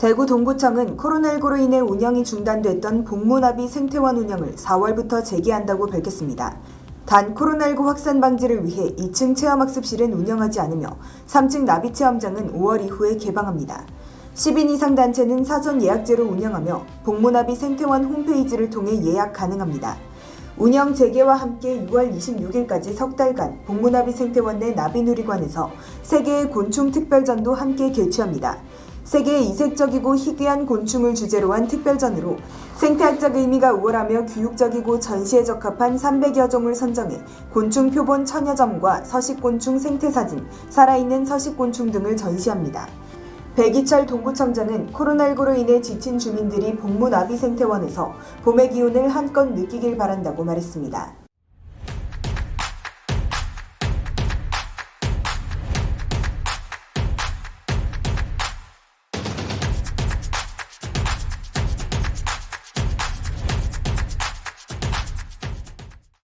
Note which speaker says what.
Speaker 1: 대구 동구청은 코로나19로 인해 운영이 중단됐던 복무나비 생태원 운영을 4월부터 재개한다고 밝혔습니다. 단 코로나19 확산 방지를 위해 2층 체험학습실은 운영하지 않으며 3층 나비 체험장은 5월 이후에 개방합니다. 10인 이상 단체는 사전 예약제로 운영하며 복무나비 생태원 홈페이지를 통해 예약 가능합니다. 운영 재개와 함께 6월 26일까지 석 달간 복무나비 생태원 내 나비누리관에서 세계의 곤충 특별전도 함께 개최합니다. 세계의 이색적이고 희귀한 곤충을 주제로 한 특별전으로 생태학적 의미가 우월하며 교육적이고 전시에 적합한 300여 종을 선정해 곤충 표본 천여 점과 서식곤충 생태사진, 살아있는 서식곤충 등을 전시합니다. 백이철 동구청장은 코로나19로 인해 지친 주민들이 복무나비 생태원에서 봄의 기운을 한껏 느끼길 바란다고 말했습니다.